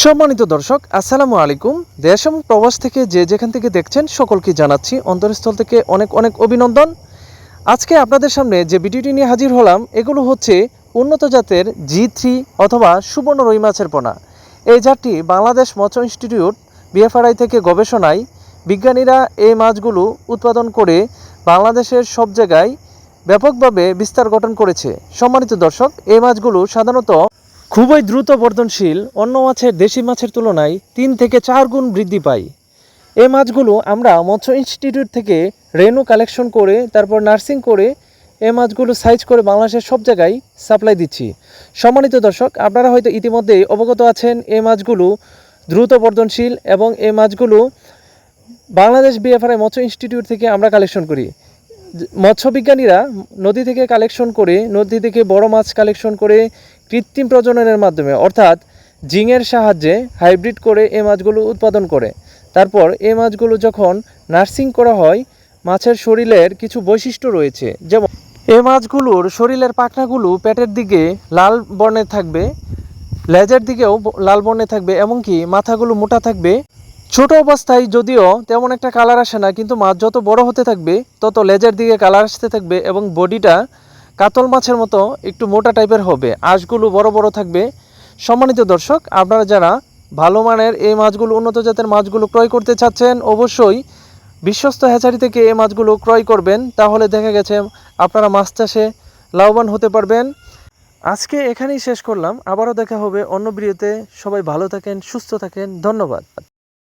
সম্মানিত দর্শক, আসসালামু আলাইকুম। দেশ এবং প্রবাস থেকে যে যেখান থেকে দেখছেন, সকলকে জানাচ্ছি অন্তরস্থল থেকে অনেক অনেক অভিনন্দন। আজকে আপনাদের সামনে যে ভিডিওটি নিয়ে হাজির হলাম, এগুলো হচ্ছে উন্নত জাতের জি থ্রি অথবা সুবর্ণ রুই মাছের পোনা। এই জাতটি বাংলাদেশ মৎস্য ইনস্টিটিউট বিএফআরআই থেকে গবেষণায় বিজ্ঞানীরা এই মাছগুলো উৎপাদন করে বাংলাদেশের সব জায়গায় ব্যাপকভাবে বিস্তার গঠন করেছে। সম্মানিত দর্শক, এই মাছগুলো সাধারণত খুবই দ্রুত বর্ধনশীল অন্য মাছের দেশি মাছের তুলনায় তিন থেকে চার গুণ বৃদ্ধি পায়। এই মাছগুলো আমরা মৎস্য ইনস্টিটিউট থেকে রেনু কালেকশন করে, তারপর নার্সিং করে এই মাছগুলো সাইজ করে বাংলাদেশের সব জায়গায় সাপ্লাই দিচ্ছি। সম্মানিত দর্শক, আপনারা হয়তো ইতিমধ্যেই অবগত আছেন এই মাছগুলো দ্রুত বর্ধনশীল এবং এই মাছগুলো বাংলাদেশ বিএফআরআই মৎস্য ইনস্টিটিউট থেকে আমরা কালেকশন করি। মৎস্য বিজ্ঞানীরা নদী থেকে কালেকশন করে, নদী থেকে বড় মাছ কালেকশন করে কৃত্রিম প্রজননের মাধ্যমে, অর্থাৎ জিঙের সাহায্যে হাইব্রিড করে এই মাছগুলো উৎপাদন করে। তারপর এই মাছগুলো যখন নার্সিং করা হয়, মাছের শরীরের কিছু বৈশিষ্ট্য রয়েছে। যেমন, এ মাছগুলোর শরীরের পাখনাগুলো পেটের দিকে লাল বর্ণের থাকবে, লেজের দিকেও লাল বর্ণে থাকবে, এমনকি মাথাগুলো মোটা থাকবে। ছোট অবস্থায় যদিও তেমন একটা কালার আসে না, কিন্তু মাছ যত বড় হতে থাকবে, তত লেজের দিকে কালার আসতে থাকবে এবং বডিটা কাতল মাছের মতো একটু মোটা টাইপের হবে। আঁশগুলো বড় বড় থাকবে। সম্মানিত দর্শক, আপনারা যারা ভালো মানের এই মাছগুলো, উন্নত জাতের মাছগুলো ক্রয় করতে চাচ্ছেন, অবশ্যই বিশ্বস্ত হ্যাচারি থেকে এই মাছগুলো ক্রয় করবেন। তাহলে দেখা গেছে, আপনারা মাছ চাষে লাভবান হতে পারবেন। আজকে এখানেই শেষ করলাম। আবারও দেখা হবে অন্য ভিডিওতে। সবাই ভালো থাকেন, সুস্থ থাকেন। ধন্যবাদ।